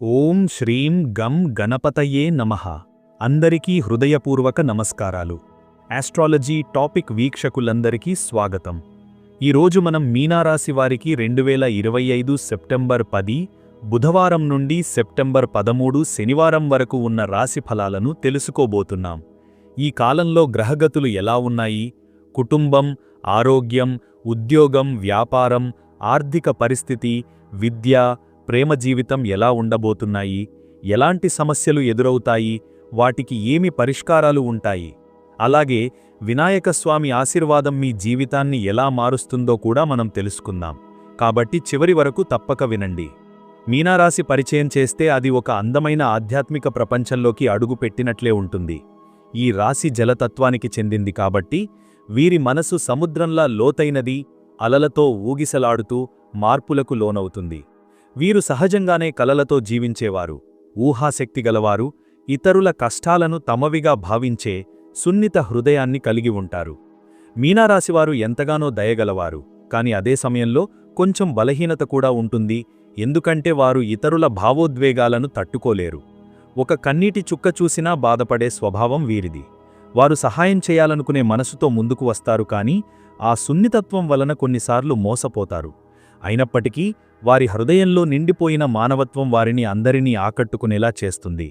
ఓం శ్రీం గం గణపతయే నమః. అందరికీ హృదయపూర్వక నమస్కారాలు. ఆస్ట్రాలజీ టాపిక్ వీక్షకులందరికీ స్వాగతం. ఈరోజు మనం మీనారాశి వారికి రెండు వేల ఇరవై ఐదు సెప్టెంబర్ పది బుధవారం నుండి సెప్టెంబర్ పదమూడు శనివారం వరకు ఉన్న రాశి ఫలాలను తెలుసుకోబోతున్నాం. ఈ కాలంలో గ్రహగతులు ఎలా ఉన్నాయి? కుటుంబం ఆరోగ్యం ఉద్యోగం వ్యాపారం ఆర్థిక పరిస్థితి విద్య ప్రేమ జీవితం ఎలా ఉండబోతున్నాయి? ఎలాంటి సమస్యలు ఎదురవుతాయి? వాటికి ఏమి పరిష్కారాలు ఉంటాయి? అలాగే వినాయక స్వామి ఆశీర్వాదం మీ జీవితాన్ని ఎలా మారుస్తుందో కూడా మనం తెలుసుకుందాం. కాబట్టి చివరి వరకు తప్పక వినండి. మీనారాశి పరిచయం చేస్తే అది ఒక అందమైన ఆధ్యాత్మిక ప్రపంచంలోకి అడుగుపెట్టినట్లే ఉంటుంది. ఈ రాశి జలతత్వానికి చెందింది కాబట్టి వీరి మనసు సముద్రంలా లోతైనది అలలతో ఊగిసలాడుతూ మార్పులకు లోనవుతుంది. వీరు సహజంగానే కలలతో జీవించేవారు ఊహాశక్తి గలవారు ఇతరుల కష్టాలను తమవిగా భావించే సున్నిత హృదయాన్ని కలిగి ఉంటారు. మీనారాశివారు ఎంతగానో దయగలవారు కాని అదే సమయంలో కొంచెం బలహీనత కూడా ఉంటుంది ఎందుకంటే వారు ఇతరుల భావోద్వేగాలను తట్టుకోలేరు. ఒక కన్నీటి చుక్క చూసినా బాధపడే స్వభావం వీరిది. వారు సహాయం చేయాలనుకునే మనసుతో ముందుకు వస్తారు కాని ఆ సున్నితత్వం వలన కొన్నిసార్లు మోసపోతారు. అయినప్పటికీ వారి హృదయంలో నిండిపోయిన మానవత్వం వారిని అందరినీ ఆకట్టుకునేలా చేస్తుంది.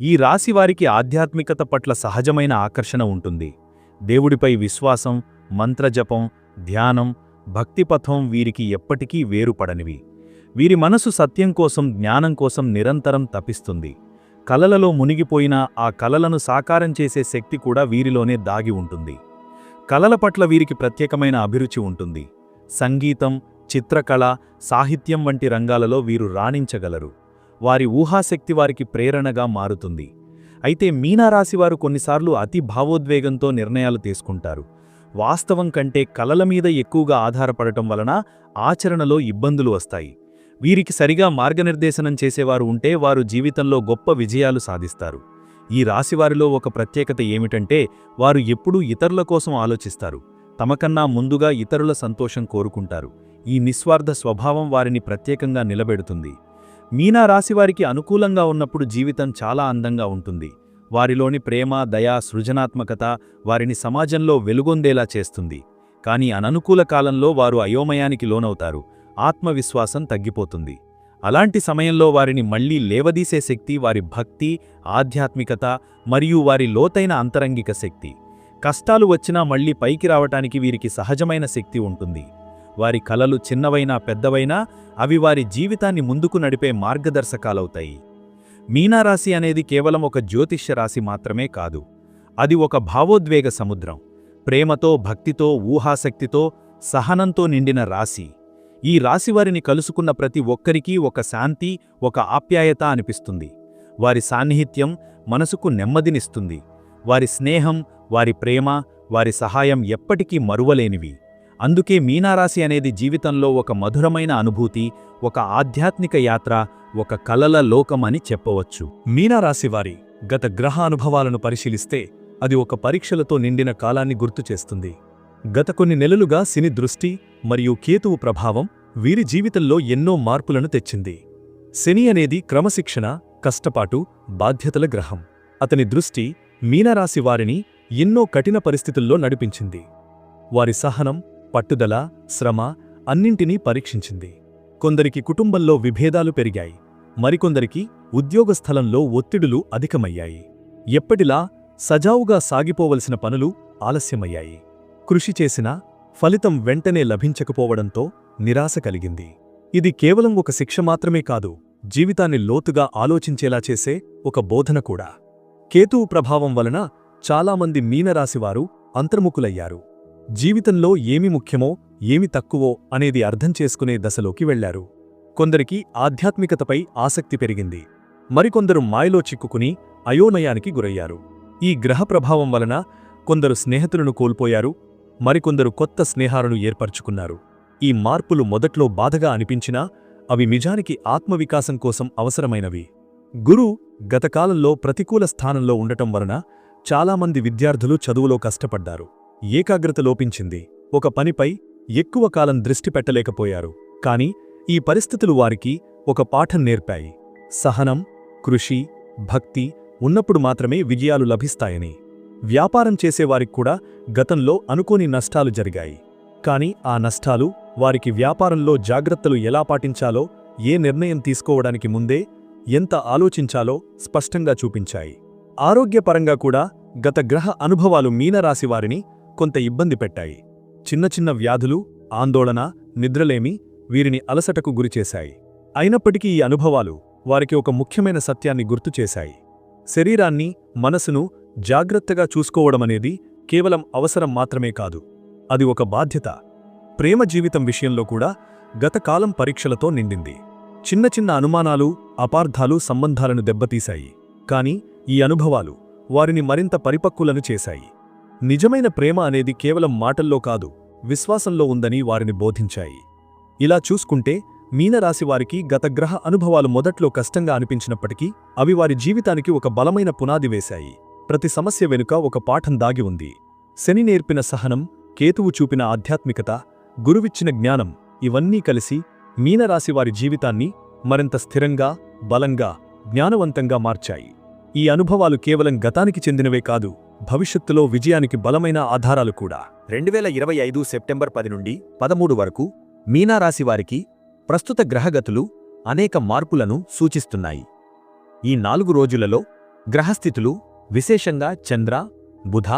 ఈ రాశి వారికి ఆధ్యాత్మికత పట్ల సహజమైన ఆకర్షణ ఉంటుంది. దేవుడిపై విశ్వాసం మంత్రజపం ధ్యానం భక్తిపథం వీరికి ఎప్పటికీ వేరుపడనివి. వీరి మనసు సత్యం కోసం జ్ఞానం కోసం నిరంతరం తపిస్తుంది. కలలలో మునిగిపోయిన ఆ కలలను సాకారం చేసే శక్తి కూడా వీరిలోనే దాగి ఉంటుంది. కలల పట్ల వీరికి ప్రత్యేకమైన అభిరుచి ఉంటుంది. సంగీతం చిత్రకళ సాహిత్యం వంటి రంగాలలో వీరు రాణించగలరు. వారి ఊహాశక్తి వారికి ప్రేరణగా మారుతుంది. అయితే మీనారాశివారు కొన్నిసార్లు అతి భావోద్వేగంతో నిర్ణయాలు తీసుకుంటారు. వాస్తవం కంటే కలల మీద ఎక్కువగా ఆధారపడటం వలన ఆచరణలో ఇబ్బందులు వస్తాయి. వీరికి సరిగా మార్గనిర్దేశనం చేసేవారు ఉంటే వారు జీవితంలో గొప్ప విజయాలు సాధిస్తారు. ఈ రాశివారిలో ఒక ప్రత్యేకత ఏమిటంటే వారు ఎప్పుడూ ఇతరుల కోసం ఆలోచిస్తారు. తమకన్నా ముందుగా ఇతరుల సంతోషం కోరుకుంటారు. ఈ నిస్వార్థ స్వభావం వారిని ప్రత్యేకంగా నిలబెడుతుంది. మీనా రాశివారికి అనుకూలంగా ఉన్నప్పుడు జీవితం చాలా అందంగా ఉంటుంది. వారిలోని ప్రేమ దయ సృజనాత్మకత వారిని సమాజంలో వెలుగొందేలా చేస్తుంది. కానీ అననుకూల కాలంలో వారు అయోమయానికి లోనవుతారు. ఆత్మవిశ్వాసం తగ్గిపోతుంది. అలాంటి సమయంలో వారిని మళ్ళీ లేవదీసే శక్తి వారి భక్తి ఆధ్యాత్మికత మరియు వారి లోతైన అంతరంగిక శక్తి. కష్టాలు వచ్చినా మళ్ళీ పైకి రావటానికి వీరికి సహజమైన శక్తి ఉంటుంది. వారి కలలు చిన్నవైనా పెద్దవైనా అవి వారి జీవితాన్ని ముందుకు నడిపే మార్గదర్శకాలవుతాయి. మీనారాశి అనేది కేవలం ఒక జ్యోతిష్య రాశి మాత్రమే కాదు. అది ఒక భావోద్వేగ సముద్రం. ప్రేమతో భక్తితో ఊహాశక్తితో సహనంతో నిండిన రాశి. ఈ రాశివారిని కలుసుకున్న ప్రతి ఒక్కరికీ ఒక శాంతి ఒక ఆప్యాయత అనిపిస్తుంది. వారి సాన్నిహిత్యం మనసుకు నెమ్మదినిస్తుంది. వారి స్నేహం వారి ప్రేమ వారి సహాయం ఎప్పటికీ మరువలేనివి. అందుకే మీనారాశి అనేది జీవితంలో ఒక మధురమైన అనుభూతి ఒక ఆధ్యాత్మిక యాత్ర ఒక కలల లోకమని చెప్పవచ్చు. మీనారాశివారి గత గ్రహ అనుభవాలను పరిశీలిస్తే అది ఒక పరీక్షలతో నిండిన కాలాన్ని గుర్తు చేస్తుంది. గత కొన్ని నెలలుగా సిని దృష్టి మరియు కేతువు ప్రభావం వీరి జీవితంలో ఎన్నో మార్పులను తెచ్చింది. శని అనేది క్రమశిక్షణ కష్టపాటు బాధ్యతల గ్రహం. అతని దృష్టి మీనరాశి వారిని ఎన్నో కఠిన పరిస్థితుల్లో నడిపించింది. వారి సహనం పట్టుదల శ్రమ అన్నింటినీ పరీక్షించింది. కొందరికి కుటుంబంలో విభేదాలు పెరిగాయి. మరికొందరికి ఉద్యోగస్థలంలో ఒత్తిడులు అధికమయ్యాయి. ఎప్పటిలా సజావుగా సాగిపోవలసిన పనులు ఆలస్యమయ్యాయి. కృషి చేసినా ఫలితం వెంటనే లభించకపోవడంతో నిరాశ కలిగింది. ఇది కేవలం ఒక శిక్ష మాత్రమే కాదు జీవితాన్ని లోతుగా ఆలోచించేలా చేసే ఒక బోధన కూడా. కేతువు ప్రభావం వలన చాలామంది మీనరాశివారు అంతర్ముఖులయ్యారు. జీవితంలో ఏమి ముఖ్యమో ఏమి తక్కువో అనేది అర్థం చేసుకునే దశలోకి వెళ్ళారు కొందరికి ఆధ్యాత్మికతపై ఆసక్తి పెరిగింది. మరికొందరు మాయలో చిక్కుకుని అయోనయానికి గురయ్యారు. ఈ గ్రహ ప్రభావం వలన కొందరు స్నేహితులను కోల్పోయారు. మరికొందరు కొత్త స్నేహాలను ఏర్పరచుకున్నారు. ఈ మార్పులు మొదట్లో బాధగా అనిపించినా అవి నిజానికి ఆత్మవికాసం కోసం అవసరమైనవి. గురు గతకాలంలో ప్రతికూల స్థానంలో ఉండటం వలన చాలామంది విద్యార్థులు చదువులో కష్టపడ్డారు. ఏకాగ్రత లోపించింది. ఒక పనిపై ఎక్కువ కాలం దృష్టి పెట్టలేకపోయారు. కాని ఈ పరిస్థితులు వారికి ఒక పాఠం నేర్పాయి. సహనం కృషి భక్తి ఉన్నప్పుడు మాత్రమే విజయాలు లభిస్తాయని. వ్యాపారం చేసేవారికి కూడా గతంలో అనుకోని నష్టాలు జరిగాయి. కాని ఆ నష్టాలు వారికి వ్యాపారంలో జాగ్రత్తలు ఎలా పాటించాలో ఏ నిర్ణయం తీసుకోవడానికి ముందే ఎంత ఆలోచించాలో స్పష్టంగా చూపించాయి. ఆరోగ్యపరంగా కూడా గత గ్రహ అనుభవాలు మీనరాశివారిని కొంత ఇబ్బంది పెట్టాయి. చిన్న చిన్న వ్యాధులు ఆందోళన నిద్రలేమి వీరిని అలసటకు గురిచేశాయి అయినప్పటికీ ఈ అనుభవాలు వారికి ఒక ముఖ్యమైన సత్యాన్ని గుర్తుచేశాయి శరీరాన్ని మనసును జాగ్రత్తగా చూసుకోవడమనేది కేవలం అవసరం మాత్రమే కాదు. అది ఒక బాధ్యత. ప్రేమ జీవితం విషయంలో కూడా గతకాలం పరీక్షలతో నిండింది. చిన్న చిన్న అనుమానాలు అపార్థాలు సంబంధాలను దెబ్బతీశాయి. కాని ఈ అనుభవాలు వారిని మరింత పరిపక్వులను చేశాయి. నిజమైన ప్రేమ అనేది కేవలం మాటల్లో కాదు విశ్వాసంలో ఉందని వారిని బోధించాయి. ఇలా చూసుకుంటే మీనరాశివారికి గత గ్రహ అనుభవాలు మొదట్లో కష్టంగా అనిపించినప్పటికీ అవి వారి జీవితానికి ఒక బలమైన పునాది వేశాయి. ప్రతి సమస్య వెనుక ఒక పాఠం దాగి ఉంది. శని నేర్పిన సహనం కేతువు చూపిన ఆధ్యాత్మికత గురువిచ్చిన జ్ఞానం ఇవన్నీ కలిసి మీనరాశివారి జీవితాన్ని మరింత స్థిరంగా బలంగా జ్ఞానవంతంగా మార్చాయి. ఈ అనుభవాలు కేవలం గతానికి చెందినవే కాదు భవిష్యత్తులో విజయానికి బలమైన ఆధారాలు కూడా. రెండు వేల ఇరవై ఐదు సెప్టెంబర్ పది నుండి పదమూడు వరకు మీనారాశి వారికి ప్రస్తుత గ్రహగతులు అనేక మార్పులను సూచిస్తున్నాయి. ఈ నాలుగు రోజులలో గ్రహస్థితులు విశేషంగా చంద్ర బుధ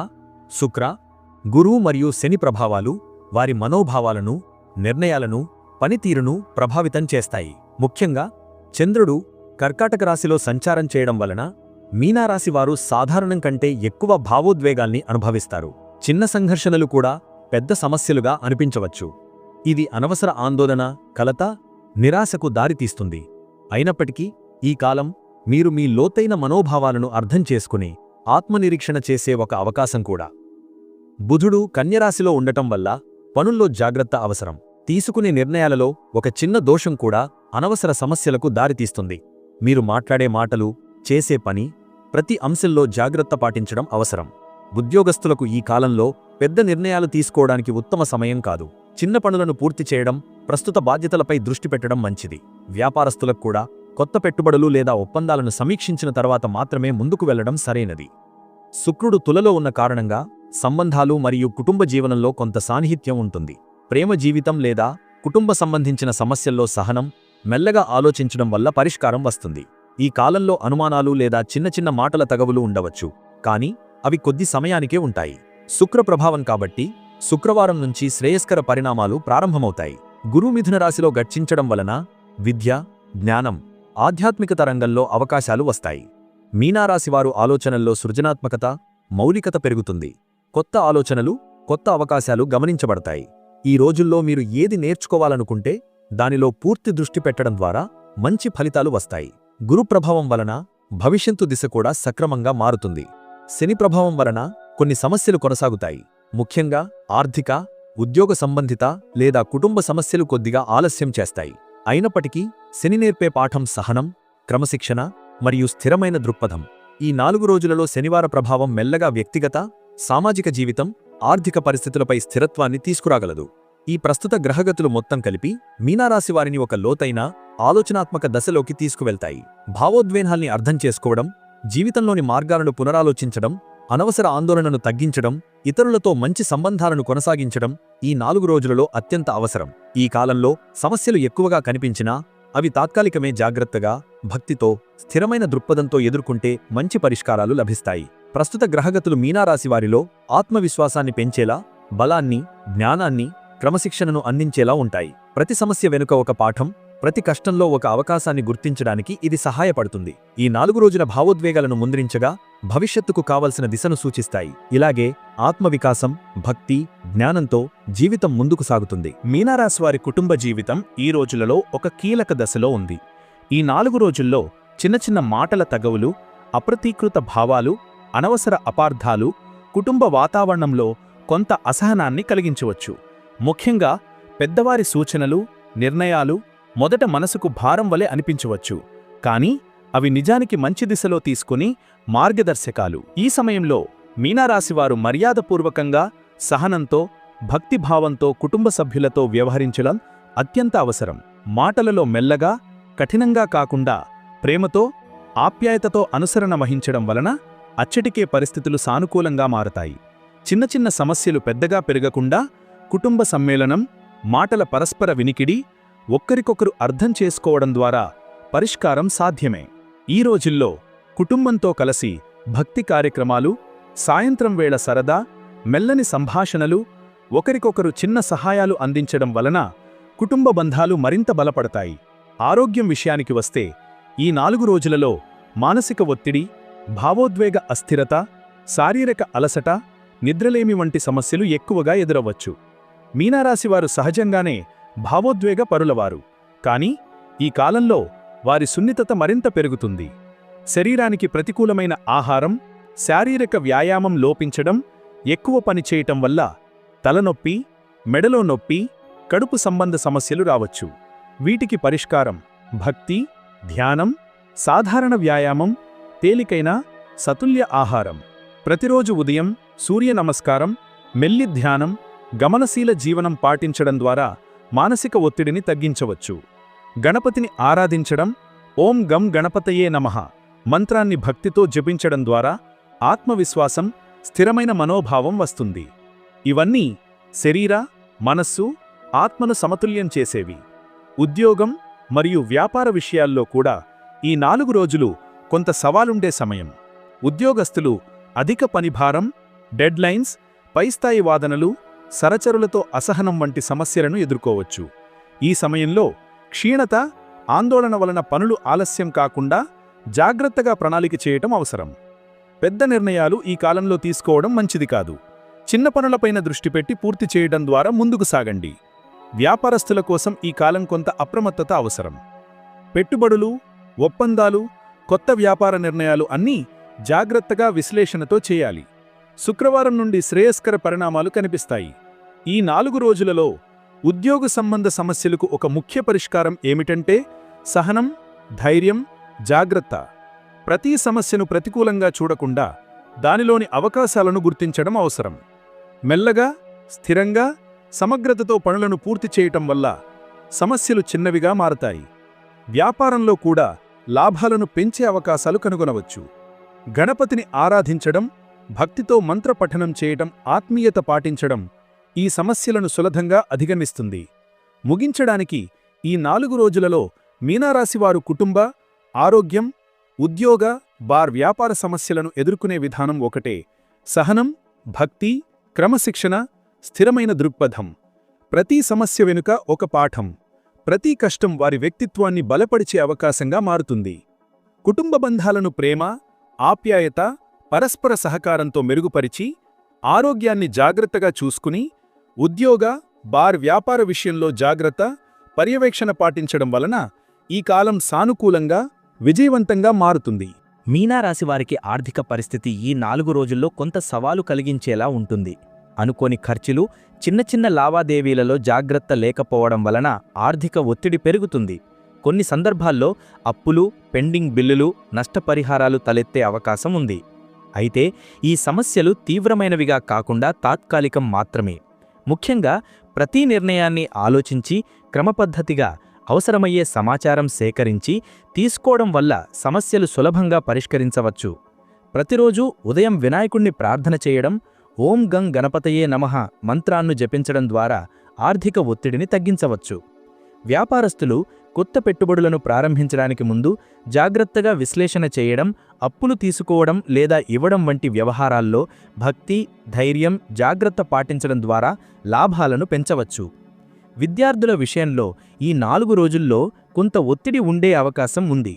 శుక్ర గురువు మరియు శని ప్రభావాలు వారి మనోభావాలను నిర్ణయాలను పనితీరును ప్రభావితం చేస్తాయి. ముఖ్యంగా చంద్రుడు కర్కాటక రాశిలో సంచారం చేయడం వలన మీనారాశివారు సాధారణం కంటే ఎక్కువ భావోద్వేగాల్ని అనుభవిస్తారు. చిన్న సంఘర్షణలు కూడా పెద్ద సమస్యలుగా అనిపించవచ్చు. ఇది అనవసర ఆందోళన కలత నిరాశకు దారితీస్తుంది. అయినప్పటికీ ఈ కాలం మీరు మీ లోతైన మనోభావాలను అర్థం చేసుకుని ఆత్మనిరీక్షణ చేసే ఒక అవకాశం కూడా. బుధుడు కన్యరాశిలో ఉండటం వల్ల పనుల్లో జాగ్రత్త అవసరం. తీసుకునే నిర్ణయాలలో ఒక చిన్న దోషం కూడా అనవసర సమస్యలకు దారితీస్తుంది. మీరు మాట్లాడే మాటలు చేసే పని ప్రతి అంశంలో జాగ్రత్త పాటించడం అవసరం. ఉద్యోగస్తులకు ఈ కాలంలో పెద్ద నిర్ణయాలు తీసుకోవడానికి ఉత్తమ సమయం కాదు. చిన్న పనులను పూర్తి చేయడం ప్రస్తుత బాధ్యతలపై దృష్టి పెట్టడం మంచిది. వ్యాపారస్తులకు కూడా కొత్త పెట్టుబడులు లేదా ఒప్పందాలను సమీక్షించిన తర్వాత మాత్రమే ముందుకు వెళ్ళడం సరైనది. శుక్రుడు తులలో ఉన్న కారణంగా సంబంధాలు మరియు కుటుంబ జీవనంలో కొంత సాన్నిహిత్యం ఉంటుంది. ప్రేమ జీవితం లేదా కుటుంబ సంబంధించిన సమస్యల్లో సహనం మెల్లగా ఆలోచించడం వల్ల పరిష్కారం వస్తుంది. ఈ కాలంలో అనుమానాలు లేదా చిన్న చిన్న మాటల తగవులు ఉండవచ్చు కానీ అవి కొద్ది సమయానికే ఉంటాయి. శుక్ర ప్రభావం కాబట్టి శుక్రవారం నుంచి శ్రేయస్కర పరిణామాలు ప్రారంభమవుతాయి. గురుమిథున రాశిలో గర్చించడం వలన విద్య జ్ఞానం ఆధ్యాత్మికత రంగంలో అవకాశాలు వస్తాయి. మీనారాశివారు ఆలోచనల్లో సృజనాత్మకత మౌలికత పెరుగుతుంది. కొత్త ఆలోచనలు కొత్త అవకాశాలు గమనించబడతాయి. ఈ రోజుల్లో మీరు ఏది నేర్చుకోవాలనుకుంటే దానిలో పూర్తి దృష్టి పెట్టడం ద్వారా మంచి ఫలితాలు వస్తాయి. గురు ప్రభావం వలన భవిష్యత్తు దిశ కూడా సక్రమంగా మారుతుంది. శని ప్రభావం వలన కొన్ని సమస్యలు కొనసాగుతాయి. ముఖ్యంగా ఆర్థిక ఉద్యోగ సంబంధిత లేదా కుటుంబ సమస్యలు కొద్దిగా ఆలస్యం చేస్తాయి. అయినప్పటికీ శని నేర్పే పాఠం సహనం క్రమశిక్షణ మరియు స్థిరమైన దృక్పథం. ఈ నాలుగు రోజులలో శనివార ప్రభావం మెల్లగా వ్యక్తిగత సామాజిక జీవితం ఆర్థిక పరిస్థితులపై స్థిరత్వాన్ని తీసుకురాగలదు. ఈ ప్రస్తుత గ్రహగతులు మొత్తం కలిపి మీనారాశి వారిని ఒక లోతైన ఆలోచనాత్మక దశలోకి తీసుకువెళ్తాయి. భావోద్వేహాల్ని అర్థం చేసుకోవడం జీవితంలోని మార్గాలను పునరాలోచించడం అనవసర ఆందోళనను తగ్గించడం ఇతరులతో మంచి సంబంధాలను కొనసాగించడం ఈ నాలుగు రోజులలో అత్యంత అవసరం. ఈ కాలంలో సమస్యలు ఎక్కువగా కనిపించినా అవి తాత్కాలికమే జాగ్రత్తగా భక్తితో స్థిరమైన దృక్పథంతో ఎదుర్కొంటే మంచి పరిష్కారాలు లభిస్తాయి. ప్రస్తుత గ్రహగతులు మీనారాశివారిలో ఆత్మవిశ్వాసాన్ని పెంచేలా బలాన్ని జ్ఞానాన్ని క్రమశిక్షణను అందించేలా ఉంటాయి. ప్రతి సమస్య వెనుక ఒక పాఠం ప్రతి కష్టంలో ఒక అవకాశాన్ని గుర్తించడానికి ఇది సహాయపడుతుంది. ఈ నాలుగు రోజుల భావోద్వేగాలను ముందరించగా భవిష్యత్తుకు కావలసిన దిశను సూచిస్తాయి. ఇలాగే ఆత్మవికాసం భక్తి జ్ఞానంతో జీవితం ముందుకు సాగుతుంది. మీనారాశివారి కుటుంబ జీవితం ఈ రోజులలో ఒక కీలక దశలో ఉంది. ఈ నాలుగు రోజుల్లో చిన్న చిన్న మాటల తగవులు అప్రతీకృత భావాలు అనవసర అపార్థాలు కుటుంబ వాతావరణంలో కొంత అసహనాన్ని కలిగించవచ్చు. ముఖ్యంగా పెద్దవారి సూచనలు నిర్ణయాలు మొదట మనసుకు భారం వలె అనిపించవచ్చు. కానీ అవి నిజానికి మంచి దిశలో తీసుకుని మార్గదర్శకాలు. ఈ సమయంలో మీనారాశివారు మర్యాదపూర్వకంగా సహనంతో భక్తిభావంతో కుటుంబ సభ్యులతో వ్యవహరించడం అత్యంత అవసరం. మాటలలో మెల్లగా కఠినంగా కాకుండా ప్రేమతో ఆప్యాయతతో అనుసరణ వహించడం వలన అచ్చటికే పరిస్థితులు సానుకూలంగా మారతాయి. చిన్న చిన్న సమస్యలు పెద్దగా పెరగకుండా కుటుంబ సమ్మేళనం మాటల పరస్పర వినికిడి ఒక్కరికొకరు అర్థం చేసుకోవడం ద్వారా పరిష్కారం సాధ్యమే. ఈ రోజుల్లో కుటుంబంతో కలిసి భక్తి కార్యక్రమాలు సాయంత్రం వేళ సరదా మెల్లని సంభాషణలు ఒకరికొకరు చిన్న సహాయాలు అందించడం వలన కుటుంబ బంధాలు మరింత బలపడతాయి. ఆరోగ్యం విషయానికి వస్తే ఈ నాలుగు రోజులలో మానసిక ఒత్తిడి భావోద్వేగ అస్థిరత శారీరక అలసట నిద్రలేమి వంటి సమస్యలు ఎక్కువగా ఎదురవచ్చు మీనారాశివారు సహజంగానే భావోద్వేగ పరులవారు. కాని ఈ కాలంలో వారి సున్నితత మరింత పెరుగుతుంది. శరీరానికి ప్రతికూలమైన ఆహారం శారీరక వ్యాయామం లోపించడం ఎక్కువ పనిచేయటం వల్ల తలనొప్పి మెడలో నొప్పి కడుపు సంబంధ సమస్యలు రావచ్చు. వీటికి పరిష్కారం భక్తి ధ్యానం సాధారణ వ్యాయామం తేలికైన సతుల్య ఆహారం. ప్రతిరోజు ఉదయం సూర్య నమస్కారం మెల్లి ధ్యానం గమనశీల జీవనం పాటించడం ద్వారా మానసిక ఒత్తిడిని తగ్గించవచ్చు. గణపతిని ఆరాధించడం ఓం గం గణపతయే నమః మంత్రాన్ని భక్తితో జపించడం ద్వారా ఆత్మవిశ్వాసం స్థిరమైన మనోభావం వస్తుంది. ఇవన్నీ శరీర మనస్సు ఆత్మను సమతుల్యం చేసేవి. ఉద్యోగం మరియు వ్యాపార విషయాల్లో కూడా ఈ నాలుగు రోజులు కొంత సవాలుండే సమయం. ఉద్యోగస్తులు అధిక పనిభారం డెడ్లైన్స్ పైస్థాయి వాదనలు సరచరులతో అసహనం వంటి సమస్యలను ఎదుర్కోవచ్చు. ఈ సమయంలో క్షీణత ఆందోళన వలన పనులు ఆలస్యం కాకుండా జాగ్రత్తగా ప్రణాళిక చేయటం అవసరం. పెద్ద నిర్ణయాలు ఈ కాలంలో తీసుకోవడం మంచిది కాదు. చిన్న పనులపైన దృష్టి పెట్టి పూర్తి చేయడం ద్వారా ముందుకు సాగండి. వ్యాపారస్తుల కోసం ఈ కాలం కొంత అప్రమత్తత అవసరం. పెట్టుబడులు ఒప్పందాలు కొత్త వ్యాపార నిర్ణయాలు అన్నీ జాగ్రత్తగా విశ్లేషణతో చేయాలి. శుక్రవారం నుండి శ్రేయస్కర పరిణామాలు కనిపిస్తాయి. ఈ నాలుగు రోజులలో ఉద్యోగ సంబంధ సమస్యలకు ఒక ముఖ్య పరిష్కారం ఏమిటంటే సహనం ధైర్యం జాగ్రత్త. ప్రతి సమస్యను ప్రతికూలంగా చూడకుండా దానిలోని అవకాశాలను గుర్తించడం అవసరం. మెల్లగా స్థిరంగా సమగ్రతతో పనులను పూర్తి చేయటం వల్ల సమస్యలు చిన్నవిగా మారతాయి. వ్యాపారంలో కూడా లాభాలను పెంచే అవకాశాలు కనుగొనవచ్చు. గణపతిని ఆరాధించడం భక్తితో మంత్రపఠనం చేయటం ఆత్మీయత పాటించడం ఈ సమస్యలను సులభంగా అధిగమిస్తుంది. ముగించడానికి ఈ నాలుగు రోజులలో మీనారాశివారు కుటుంబ ఆరోగ్యం ఉద్యోగ బార్ వ్యాపార సమస్యలను ఎదుర్కొనే విధానం ఒకటే. సహనం భక్తి క్రమశిక్షణ స్థిరమైన దృక్పథం. ప్రతి సమస్య వెనుక ఒక పాఠం. ప్రతి కష్టం వారి వ్యక్తిత్వాన్ని బలపరిచే అవకాశంగా మారుతుంది. కుటుంబ బంధాలను ప్రేమ ఆప్యాయత పరస్పర సహకారంతో మెరుగుపరిచి ఆరోగ్యాన్ని జాగ్రత్తగా చూసుకుని ఉద్యోగ బార్ వ్యాపార విషయంలో జాగ్రత్త పర్యవేక్షణ పాటించడం వలన ఈ కాలం సానుకూలంగా విజయవంతంగా మారుతుంది. మీనారాశి వారికి ఆర్థిక పరిస్థితి ఈ నాలుగు రోజుల్లో కొంత సవాలు కలిగించేలా ఉంటుంది. అనుకోని ఖర్చులు చిన్న చిన్న లావాదేవీలలో జాగ్రత్త లేకపోవడం వలన ఆర్థిక ఒత్తిడి పెరుగుతుంది. కొన్ని సందర్భాల్లో అప్పులు పెండింగ్ బిల్లులు నష్టపరిహారాలు తలెత్తే అవకాశం ఉంది. అయితే ఈ సమస్యలు తీవ్రమైనవిగా కాకుండా తాత్కాలికం మాత్రమే. ముఖ్యంగా ప్రతి నిర్ణయాన్ని ఆలోచించి క్రమపద్ధతిగా అవసరమయ్యే సమాచారం సేకరించి తీసుకోవడం వల్ల సమస్యలు సులభంగా పరిష్కరించవచ్చు. ప్రతిరోజు ఉదయం వినాయకుణ్ణి ప్రార్థన చేయడం ఓం గం గణపతయే నమః మంత్రాన్ని జపించడం ద్వారా ఆర్థిక ఒత్తిడిని తగ్గించవచ్చు. వ్యాపారస్తులు కొత్త పెట్టుబడులను ప్రారంభించడానికి ముందు జాగ్రత్తగా విశ్లేషణ చేయడం అప్పులు తీసుకోవడం లేదా ఇవ్వడం వంటి వ్యవహారాల్లో భక్తి ధైర్యం జాగ్రత్త పాటించడం ద్వారా లాభాలను పెంచవచ్చు. విద్యార్థుల విషయంలో ఈ నాలుగు రోజుల్లో కొంత ఒత్తిడి ఉండే అవకాశం ఉంది.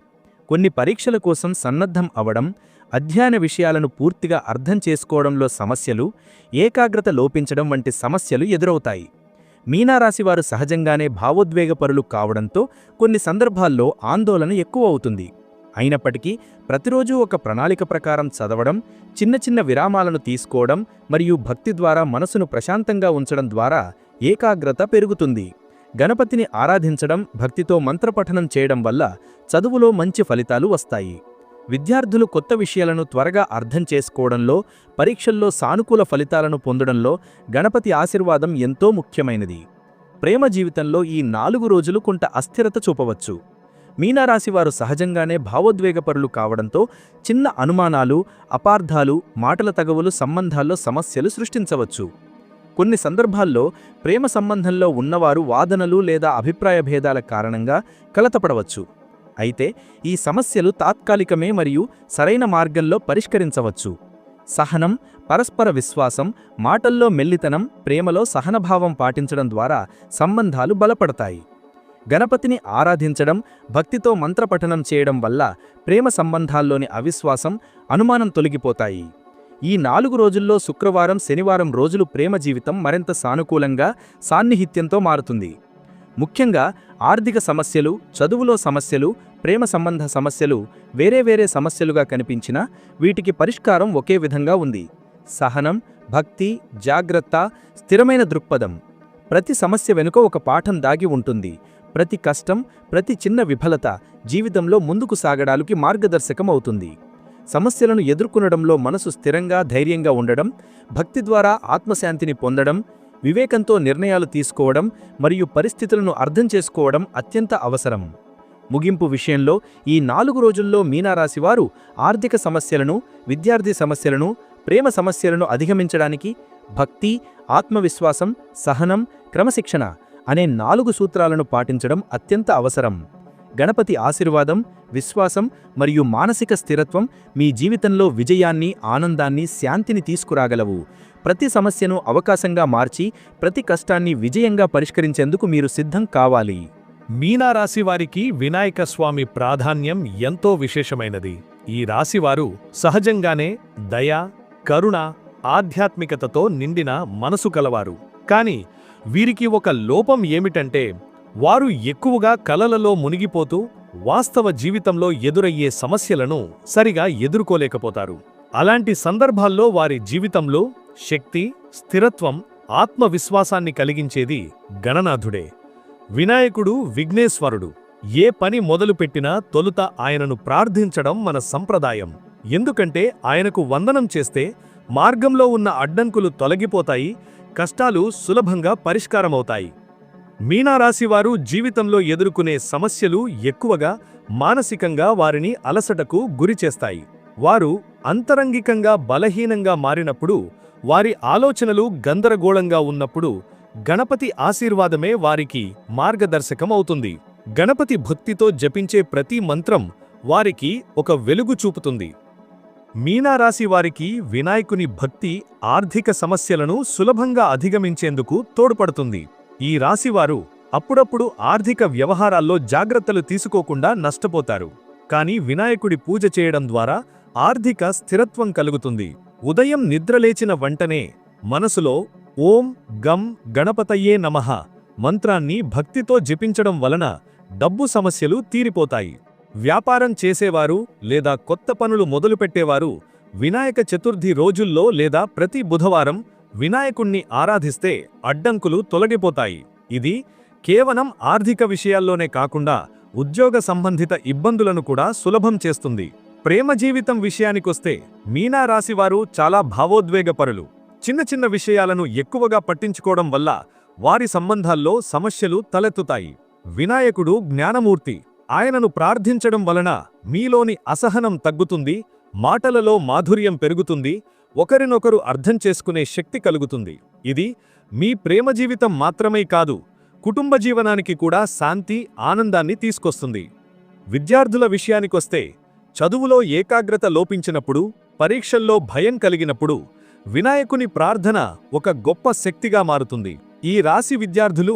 కొన్ని పరీక్షల కోసం సన్నద్ధం అవడం అధ్యయన విషయాలను పూర్తిగా అర్థం చేసుకోవడంలో సమస్యలు ఏకాగ్రత లోపించడం వంటి సమస్యలు ఎదురవుతాయి. మీనారాశివారు సహజంగానే భావోద్వేగపరులు కావడంతో కొన్ని సందర్భాల్లో ఆందోళన ఎక్కువ అవుతుంది. అయినప్పటికీ ప్రతిరోజూ ఒక ప్రణాళిక ప్రకారం చదవడం చిన్న చిన్న విరామాలను తీసుకోవడం మరియు భక్తి ద్వారా మనసును ప్రశాంతంగా ఉంచడం ద్వారా ఏకాగ్రత పెరుగుతుంది. గణపతిని ఆరాధించడం భక్తితో మంత్రపఠనం చేయడం వల్ల చదువులో మంచి ఫలితాలు వస్తాయి. విద్యార్థులు కొత్త విషయాలను త్వరగా అర్థం చేసుకోవడంలో పరీక్షల్లో సానుకూల ఫలితాలను పొందడంలో గణపతి ఆశీర్వాదం ఎంతో ముఖ్యమైనది. ప్రేమ జీవితంలో ఈ నాలుగు రోజులు కొంత అస్థిరత చూపవచ్చు. మీనారాశివారు సహజంగానే భావోద్వేగపరులు కావడంతో చిన్న అనుమానాలు అపార్థాలు మాటల తగవులు సంబంధాల్లో సమస్యలు సృష్టించవచ్చు. కొన్ని సందర్భాల్లో ప్రేమ సంబంధంలో ఉన్నవారు వాదనలు లేదా అభిప్రాయ భేదాల కారణంగా కలతపడవచ్చు. అయితే ఈ సమస్యలు తాత్కాలికమే మరియు సరైన మార్గంలో పరిష్కరించవచ్చు. సహనం పరస్పర విశ్వాసం మాటల్లో మెల్లితనం ప్రేమలో సహనభావం పాటించడం ద్వారా సంబంధాలు బలపడతాయి. గణపతిని ఆరాధించడం భక్తితో మంత్రపఠనం చేయడం వల్ల ప్రేమ సంబంధాల్లోని అవిశ్వాసం అనుమానం తొలగిపోతాయి. ఈ నాలుగు రోజుల్లో శుక్రవారం శనివారం రోజులు ప్రేమ జీవితం మరింత సానుకూలంగా సాన్నిహిత్యంతో మారుతుంది. ముఖ్యంగా ఆర్థిక సమస్యలు చదువులో సమస్యలు ప్రేమ సంబంధ సమస్యలు వేరే వేరే సమస్యలుగా కనిపించినా వీటికి పరిష్కారం ఒకే విధంగా ఉంది. సహనం భక్తి జాగ్రత్త స్థిరమైన దృక్పథం. ప్రతి సమస్య వెనుక ఒక పాఠం దాగి ఉంటుంది. ప్రతి కష్టం ప్రతి చిన్న విఫలత జీవితంలో ముందుకు సాగడానికి మార్గదర్శకం అవుతుంది సమస్యలను ఎదుర్కొనడంలో మనసు స్థిరంగా ధైర్యంగా ఉండడం భక్తి ద్వారా ఆత్మశాంతిని పొందడం వివేకంతో నిర్ణయాలు తీసుకోవడం మరియు పరిస్థితులను అర్థం చేసుకోవడం అత్యంత అవసరం. ముగింపు విషయంలో ఈ నాలుగు రోజుల్లో మీనారాశివారు ఆర్థిక సమస్యలను విద్యార్థి సమస్యలను ప్రేమ సమస్యలను అధిగమించడానికి భక్తి ఆత్మవిశ్వాసం సహనం క్రమశిక్షణ అనే నాలుగు సూత్రాలను పాటించడం అత్యంత అవసరం. గణపతి ఆశీర్వాదం విశ్వాసం మరియు మానసిక స్థిరత్వం మీ జీవితంలో విజయాన్ని ఆనందాన్ని శాంతిని తీసుకురాగలవు. ప్రతి సమస్యను అవకాశంగా మార్చి ప్రతి కష్టాన్ని విజయంగా పరిష్కరించేందుకు మీరు సిద్ధం కావాలి. మీనారాశి వారికి వినాయక స్వామి ప్రాధాన్యం ఎంతో విశేషమైనది. ఈ రాశివారు సహజంగానే దయ కరుణ ఆధ్యాత్మికతతో నిండిన మనసు కలవారు. కానీ వీరికి ఒక లోపం ఏమిటంటే వారు ఎక్కువగా కలలలో మునిగిపోతూ వాస్తవ జీవితంలో ఎదురయ్యే సమస్యలను సరిగా ఎదుర్కోలేకపోతారు. అలాంటి సందర్భాల్లో వారి జీవితంలో శక్తి స్థిరత్వం ఆత్మవిశ్వాసాన్ని కలిగించేది గణనాథుడే. వినాయకుడు విఘ్నేశ్వరుడు. ఏ పని మొదలుపెట్టినా తొలుత ఆయనను ప్రార్థించడం మన సంప్రదాయం. ఎందుకంటే ఆయనకు వందనం చేస్తే మార్గంలో ఉన్న అడ్డంకులు తొలగిపోతాయి కష్టాలు సులభంగా పరిష్కారమవుతాయి. మీనారాశివారు జీవితంలో ఎదుర్కొనే సమస్యలు ఎక్కువగా మానసికంగా వారిని అలసటకు గురిచేస్తాయి వారు అంతరంగికంగా బలహీనంగా మారినప్పుడు వారి ఆలోచనలు గందరగోళంగా ఉన్నప్పుడు గణపతి ఆశీర్వాదమే వారికి మార్గదర్శకం అవుతుంది గణపతి భక్తితో జపించే ప్రతి మంత్రం వారికి ఒక వెలుగు చూపుతుంది. మీనారాశి వారికి వినాయకుని భక్తి ఆర్థిక సమస్యలను సులభంగా అధిగమించేందుకు తోడ్పడుతుంది. ఈ రాశివారు అప్పుడప్పుడు ఆర్థిక వ్యవహారాల్లో జాగ్రత్తలు తీసుకోకుండా నష్టపోతారు. కానీ వినాయకుడి పూజ చేయడం ద్వారా ఆర్థిక స్థిరత్వం కలుగుతుంది. ఉదయం నిద్రలేచిన వెంటనే మనసులో ఓం గం గణపతయ్యే నమః మంత్రాన్ని భక్తితో జపించడం వలన డబ్బు సమస్యలు తీరిపోతాయి. వ్యాపారం చేసేవారు లేదా కొత్త పనులు మొదలుపెట్టేవారు వినాయక చతుర్థి రోజుల్లో లేదా ప్రతి బుధవారం వినాయకుణ్ణి ఆరాధిస్తే అడ్డంకులు తొలగిపోతాయి. ఇది కేవలం ఆర్థిక విషయాల్లోనే కాకుండా ఉద్యోగ సంబంధిత ఇబ్బందులను కూడా సులభం చేస్తుంది. ప్రేమ జీవితం విషయానికొస్తే మీనా రాశివారు చాలా భావోద్వేగపరులు. చిన్న చిన్న విషయాలను ఎక్కువగా పట్టించుకోవడం వల్ల వారి సంబంధాల్లో సమస్యలు తలెత్తుతాయి. వినాయకుడు జ్ఞానమూర్తి. ఆయనను ప్రార్థించడం వలన మీలోని అసహనం తగ్గుతుంది మాటలలో మాధుర్యం పెరుగుతుంది ఒకరినొకరు అర్థం చేసుకునే శక్తి కలుగుతుంది. ఇది మీ ప్రేమ జీవితం మాత్రమే కాదు కుటుంబ జీవనానికి కూడా శాంతి ఆనందాన్ని తీసుకొస్తుంది. విద్యార్థుల విషయానికొస్తే చదువులో ఏకాగ్రత లోపించినప్పుడు పరీక్షల్లో భయం కలిగినప్పుడు వినాయకుని ప్రార్థన ఒక గొప్ప శక్తిగా మారుతుంది. ఈ రాశి విద్యార్థులు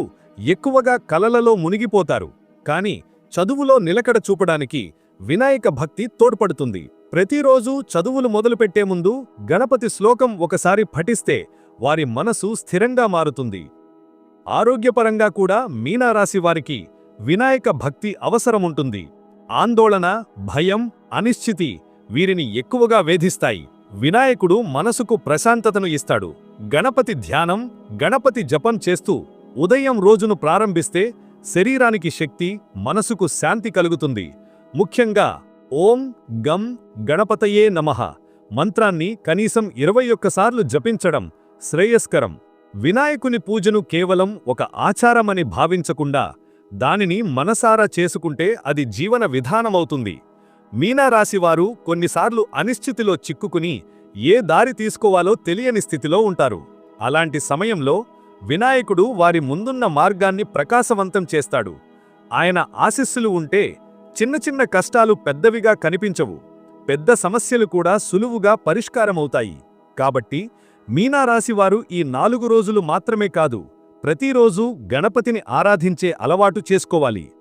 ఎక్కువగా కలలలో మునిగిపోతారు. కానీ చదువులో నిలకడ చూపడానికి వినాయక భక్తి తోడ్పడుతుంది. ప్రతిరోజు చదువులు మొదలుపెట్టే ముందు గణపతి శ్లోకం ఒకసారి పఠిస్తే వారి మనసు స్థిరంగా మారుతుంది. ఆరోగ్యపరంగా కూడా మీనారాశి వారికి వినాయక భక్తి అవసరముంటుంది. ఆందోళన భయం అనిశ్చితి వీరిని ఎక్కువగా వేధిస్తాయి. వినాయకుడు మనసుకు ప్రశాంతతను ఇస్తాడు. గణపతి ధ్యానం గణపతి జపం చేస్తూ ఉదయం రోజును ప్రారంభిస్తే శరీరానికి శక్తి మనసుకు శాంతి కలుగుతుంది. ముఖ్యంగా ఓం గం గణపతయే నమః మంత్రాన్ని కనీసం ఇరవై ఒక్కసార్లు జపించడం శ్రేయస్కరం. వినాయకుని పూజను కేవలం ఒక ఆచారమని భావించకుండా దానిని మనసారా చేసుకుంటే అది జీవన విధానమవుతుంది. మీనారాశివారు కొన్నిసార్లు అనిశ్చితిలో చిక్కుకుని ఏ దారి తీసుకోవాలో తెలియని స్థితిలో ఉంటారు. అలాంటి సమయంలో వినాయకుడు వారి ముందున్న మార్గాన్ని ప్రకాశవంతం చేస్తాడు. ఆయన ఆశీస్సులు ఉంటే చిన్న చిన్న కష్టాలు పెద్దవిగా కనిపించవు. పెద్ద సమస్యలు కూడా సులువుగా పరిష్కారమవుతాయి. కాబట్టి మీనారాశివారు ఈ నాలుగు రోజులు మాత్రమే కాదు ప్రతిరోజు గణపతిని ఆరాధించే అలవాటు చేసుకోవాలి.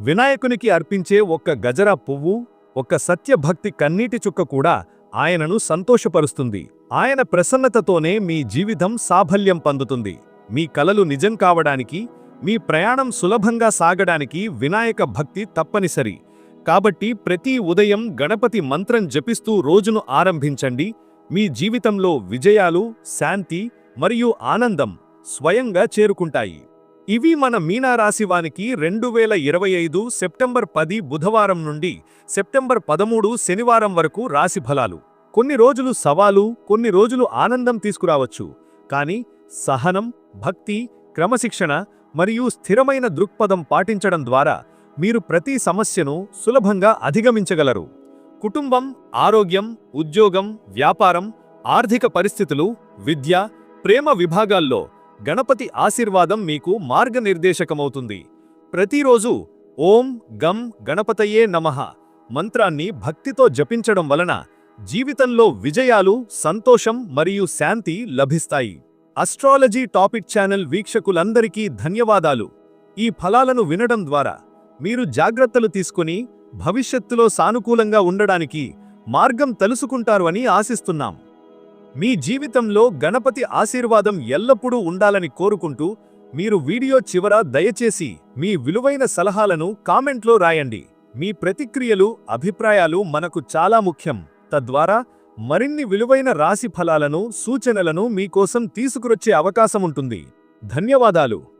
వినాయకునికి అర్పించే ఒక్క గజరా పువ్వు ఒక్క సత్యభక్తి కన్నీటి చుక్క కూడా ఆయనను సంతోషపరుస్తుంది. ఆయన ప్రసన్నతతోనే మీ జీవితం సాఫల్యం పొందుతుంది. మీ కలలు నిజం కావడానికి మీ ప్రయాణం సులభంగా సాగడానికి వినాయక భక్తి తప్పనిసరి. కాబట్టి ప్రతి ఉదయం గణపతి మంత్రం జపిస్తూ రోజును ఆరంభించండి. మీ జీవితంలో విజయాలు శాంతి మరియు ఆనందం స్వయంగా చేరుకుంటాయి. ఇవి మన మీనారాశివానికి రెండు వేల ఇరవై ఐదు సెప్టెంబర్ పది బుధవారం నుండి సెప్టెంబర్ పదమూడు శనివారం వరకు రాశి ఫలాలు. కొన్ని రోజులు సవాలు కొన్ని రోజులు ఆనందం తీసుకురావచ్చు. కానీ సహనం భక్తి క్రమశిక్షణ మరియు స్థిరమైన దృక్పథం పాటించడం ద్వారా మీరు ప్రతి సమస్యను సులభంగా అధిగమించగలరు. కుటుంబం ఆరోగ్యం ఉద్యోగం వ్యాపారం ఆర్థిక పరిస్థితులు విద్య ప్రేమ విభాగాల్లో గణపతి ఆశీర్వాదం మీకు మార్గనిర్దేశకమవుతుంది. ప్రతిరోజు ఓం గం గణపతయే నమః మంత్రాన్ని భక్తితో జపించడం వలన జీవితంలో విజయాలు సంతోషం మరియు శాంతి లభిస్తాయి. అస్ట్రాలజీ టాపిక్ ఛానల్ వీక్షకులందరికీ ధన్యవాదాలు. ఈ ఫలాలను వినడం ద్వారా మీరు జాగ్రత్తలు తీసుకుని భవిష్యత్తులో సానుకూలంగా ఉండడానికి మార్గం తెలుసుకుంటారు అని ఆశిస్తున్నాం. మీ జీవితంలో గణపతి ఆశీర్వాదం ఎల్లప్పుడూ ఉండాలని కోరుకుంటూ మీరు వీడియో చివర దయచేసి మీ విలువైన సలహాలను కామెంట్లో రాయండి. మీ ప్రతిక్రియలు అభిప్రాయాలు మనకు చాలా ముఖ్యం. తద్వారా మరిన్ని విలువైన రాశి ఫలాలను సూచనలను మీకోసం తీసుకురొచ్చే అవకాశముంటుంది. ధన్యవాదాలు.